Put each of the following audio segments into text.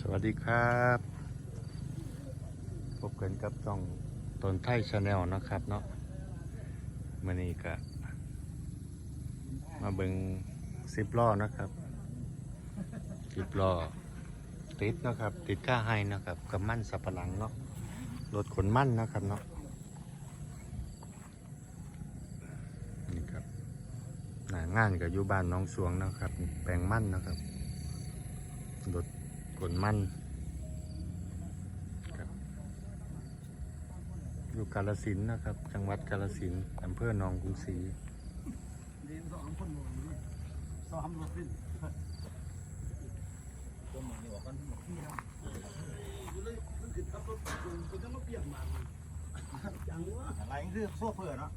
สวัสดีครับพบกันกับต้องตนไทยชาแนลนะครับเนาะมื่อนี้ก็มาเบิงสิบล้อนะครับสิบล้อติดนะครับ ติดก้าไฮนะครับกับมั่นสับปะหลังเนาะรถขนมั่นนะครับเนาะนี่ครับหนางานกับยูบ้านน้องสวงนะครับ แปลงมั่นนะครับ ขนมันอยู่กาลสินนะครับ จังหวัดกาลสินอำเภอหนองกรุงศรีเรียนสองคนหมดนี่ซ้อมรถขึ้นตัวหมอนี่บอกกันหมดที่แล้วเลยมันคือขับรถคนจะมาเปลี่ยนมาจังวะ อะไรนี่คือโซ่เพื่อเนาะ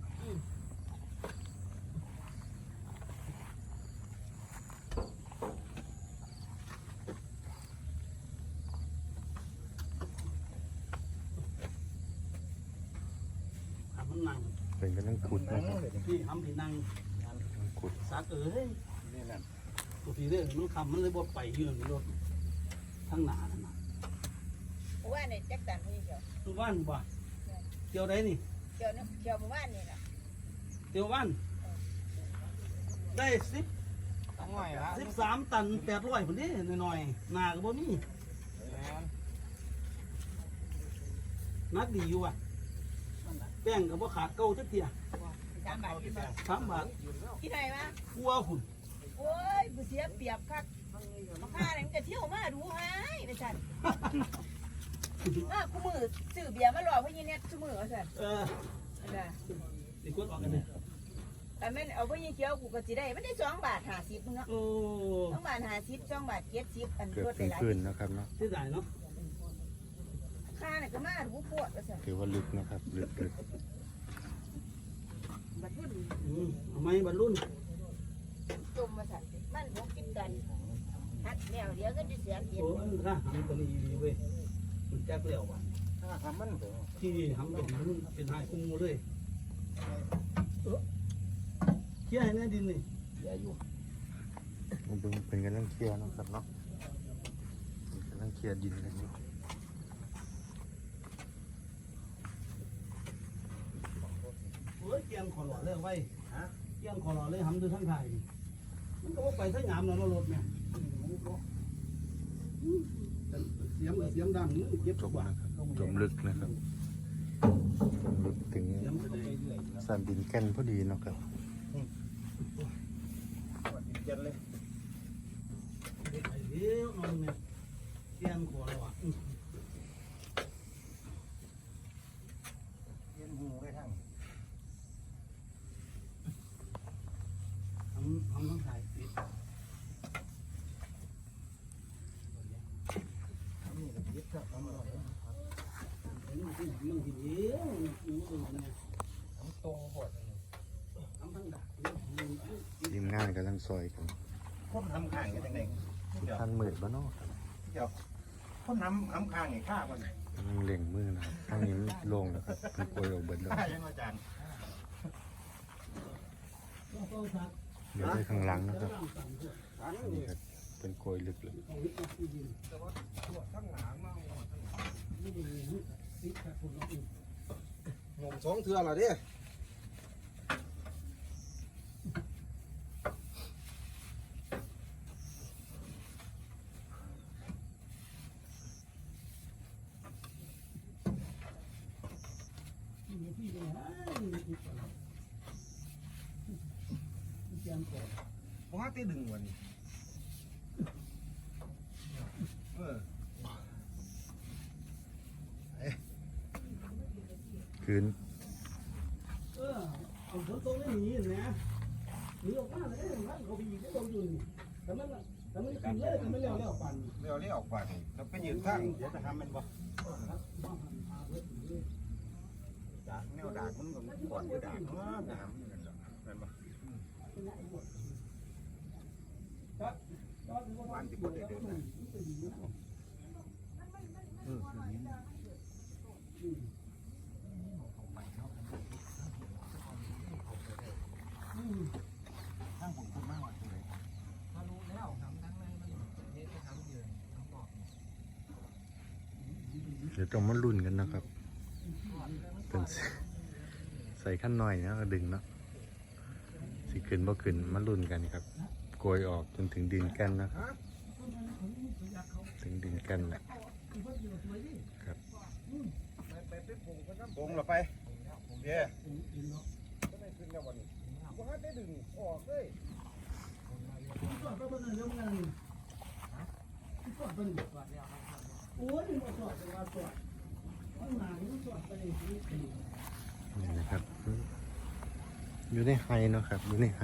ทำมันนั่งเป็นกันนั่งขุดนะครับพี่ทำพี่นั่งนั่งขุดสักเอ้ยนี่นั่นตัวพี่เรื่องมันคำมันเลยบ่ไปยืนรถทั้งหนานั่นน่ะว่าเนี่ยแจ็คสันพี่เขียวตัวบ้านบ่เกี่ยวได้นี่เขียวนึกเขียวหมู่บ้านนี่แหละเกี่ยวบ้านได้สิบต้องหน่อยละสิบสามตันแปดร้อยคนนี้หน่อยๆหนาก็บ่มีนักดีอยู่อะ แป้งก็บ่ขาดเก่าจักเทียสามบาทที่บาทสามบาทที่ไหนวะกลัวคุณโอ้ยผู้เสียเปรียบคักมาฆ่าอะไรมันจะเที่ยวมาดูหายไปสั่นอะกูมือซื้อเบียร์มาหลอกพี่เนี่ยซื้อมือเอาสั่นเออนะติดกดออกกันเลยแต่แม่นเอาพี่เขียวกูก็สิได้มันได้สองบาทห้าสิบเนาะโอ้สองบาทห้าสิบสองบาทเจ็ดสิบอันเกือบรถถึงหลายพื้นนะครับเนาะที่ได้เนาะ ค่าเนี่ยก็มาดูปวดว่าสั่นถือว่าลึกนะครับลึกลึกบัดพุ่นอืมเอาไหมบรรลุนจมมาสั่นมันพกกินกันหักแนวเดียวก็จะเสียเปรียบโอ้ยถ้าทำตัวนี้ดีเว้ยมันแจ๊กเลี้ยวว่ะถ้าทำมันเดี๋ยวที่ทำเป็นมันเป็นหายคุ้มเลยเออเขี้ยให้แน่ดินนี่มันเป็นเป็นกันนั่งเคลียร์นะครับเนาะเป็นกันนั่งเคลียร์ดินกันอยู่ อ้ยเกียงขอหล่อเลยไว้ฮะเกียงขอหล่อเลยทำดูทั้งไทยนี่มันก็ว่าไปทั้งยามแล้วเนาะรถเนี่ยเสียงเสียงดังเก็บจทุมกบาทนะครับจมลึกนะครับจมลึกถึงเสียงจะได้เรื่อยสนามบินแก่นพอดีเนาะครับเจ็ดเลยไปเดี๋ยวนอนเนี่ยเกียงขอหล่อ เย็นหูไว้ทั้ง ทำทำทั้งไทยปิด นี่ก็ยึดครับทำมัน เห็น มันที่ไหนมันที่เดียวมันเออเนี่ยทำโตหดทำทั้งดักทีมงานกำลังซอยกันคนทำข้างกันยังไงเดี๋ยวท่านมืดบ้านนอกเดี๋ยวคนทำทำข้างไอ้ข้ามันกำลังเล็งมือนะครับข้างนี้มันโล่งนะครับมันโกยออกเบิดเลยข้ายังอาจารย์ต้องซักเดี๋ยวไปข้างหลังนะครับต้องสั่งเถอะอันนี้ก็เป็นโกยลึกเลย ต้องวิจัยที่ดินทั้งหลังมาไม่ดีติดกับคนอื่นหนุ่มสองเทือเหรอดิที่มีที่ดินให้มีที่ก่อนมีเตรียมก่อนผมว่าตีดึงวันนี้เออ คืนเออเอาฝนตกได้หนีนะหนีออกมาเลยมันเขาไปยิงก็โดนอยู่นี่แต่มันแต่มันกินเลยแต่ไม่เลี้ยวเลี้ยวปั่นเดี๋ยวนี้ออกกว่านจะไปยืนข้างเดี๋ยวจะทำมันบ่จากแนวดากมันก็ก่อนดากว่าน้ำนี่นั่มันบ่วันที่บ่ได้เดินนออคือนี้ทางผมคุณมากกว่าเลย มารู้แล้วทำทั้งนั้นมันเฮ็ดไปทำเยอะทั้งบอก เดี๋ยว ต้องมาลุ้นกันนะครับเป็นใส่ขั้นหน่อยนะก็ดึงเนาะสิขึ้นบ่ขึ้นมาลุ้นกันครับโกยออกจนถึงดินแกันนะครับ ถึงดินแกันแหละครับโงเราไปเดี๋ยว นี่นะครับ อยู่ในไฮเนาะครับ อยู่ในไฮ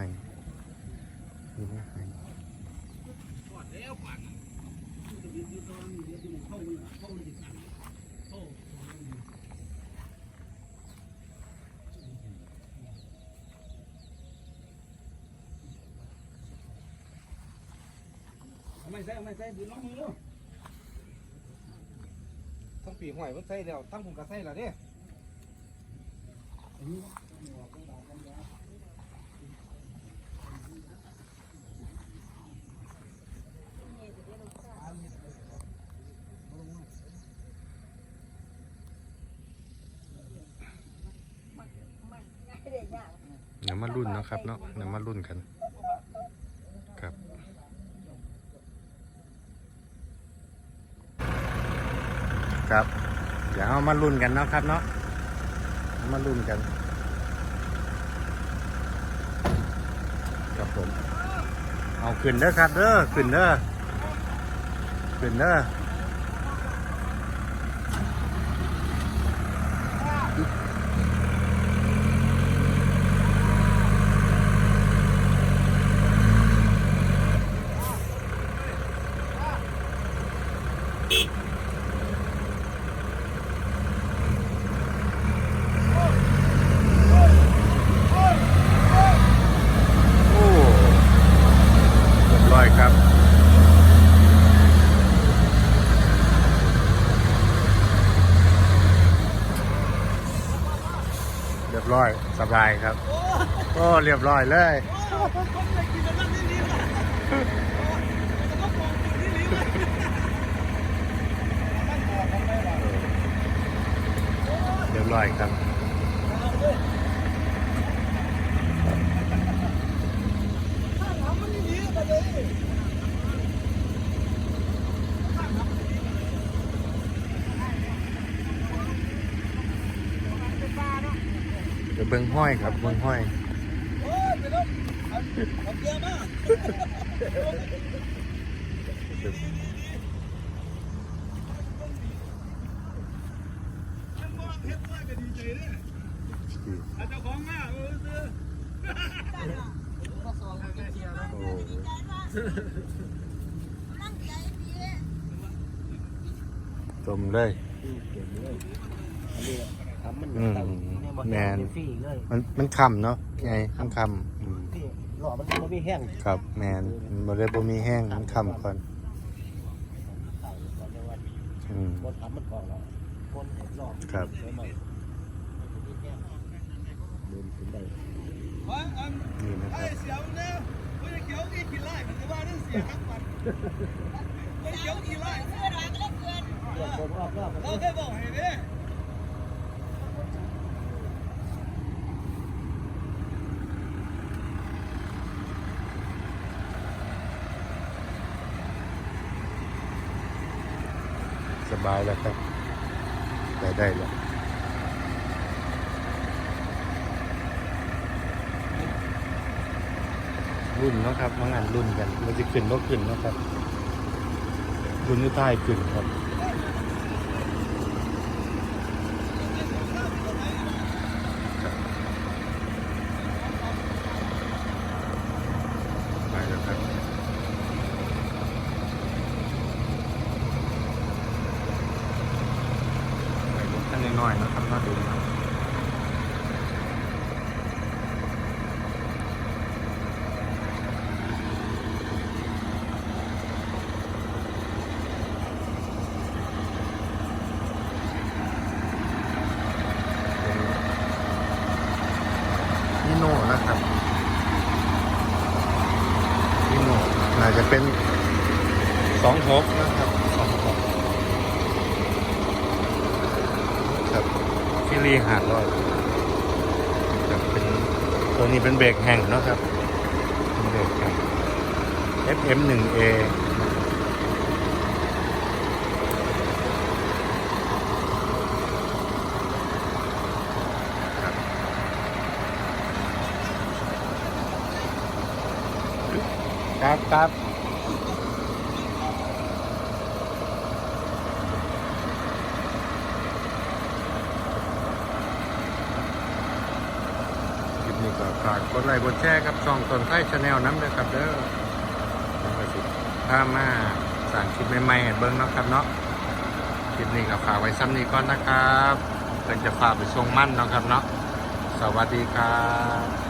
อยู่ในไฮไม่ใช่ไม่ใช่ดูน้องมือ ปีหอยมันใส่แล้วทั้งผมก็ใส่แล้วเนี่ยเดี๋ยวมารุ่นเนาะครับเนาะเดี๋ยวมารุ่นกัน ครับ ครับ เดี๋ยวเอามารุ่นกันเนาะครับเนาะเอามารุ่นกัน ครับผม เอาขึ้นเด้อครับเด้อขึ้นเด้อขึ้นเด้อ โอ้เรียบร้อยครับ เรียบร้อย สบายครับ โอ้เรียบร้อยเลยเรียบร้อยครับ เดี๋ยวเบิ้งห้อยครับเบิ้งห้อยเจ้าของมาเออซื้อโอ้จมเลย ทำมันอืมแมนฟรีเลยมันมันคำเนาะไงมันคำอืมหล่อมันไม่มีแห้งครับแมนมันเลยบ่มีแห้งมันคำก่อนอืม บนทำมันก่อนแล้วคนหล่อครับเดินขึ้นได้ว่าอันนี่นะคไอ้รับเสียวเนี่ยไม่ได้เขียวอีกี่ไร่มันจะว่าเรื่องเสียทั้งวันไม่ได้เขียวกี่ไร่เลือกคนรอบรอบเราเคยบอกให้เนี่ บายแล้วครับได้ได้แล้วรุ่นเนาะครับมางานรุ่นกัน มันจะขึ้นก็ขึ้นเนาะครับรุ่นที่ใต้ขึ้นครับ ไปแล้วครับ ไป รถคันน้อยนะครับมาดูนะครับเป็นนิโน่นะครับนิโน่น่าจะเป็นสองหกนะครับสองหก รีหาดลอยครับเป็นตัวนี้เป็นเบรกแห่งเนาะครับเป็นเบรกแห่ง FM 1A ครับครับคลิปนี้ ก็ฝากกดไลค์กดแชร์ครับช่องตนไทยชาแนลน้ำเลยครับเด้อผมก็สิถ้ามาสั่งคลิปใหม่ๆให้เบิ้งเนาะครับเนาะคลิปนี้ก็ฝากไว้ซ้ำนี้ก่อนนะครับเพิ่นจะฝากไปส่งมั่นเนาะครับเนาะสวัสดีครับ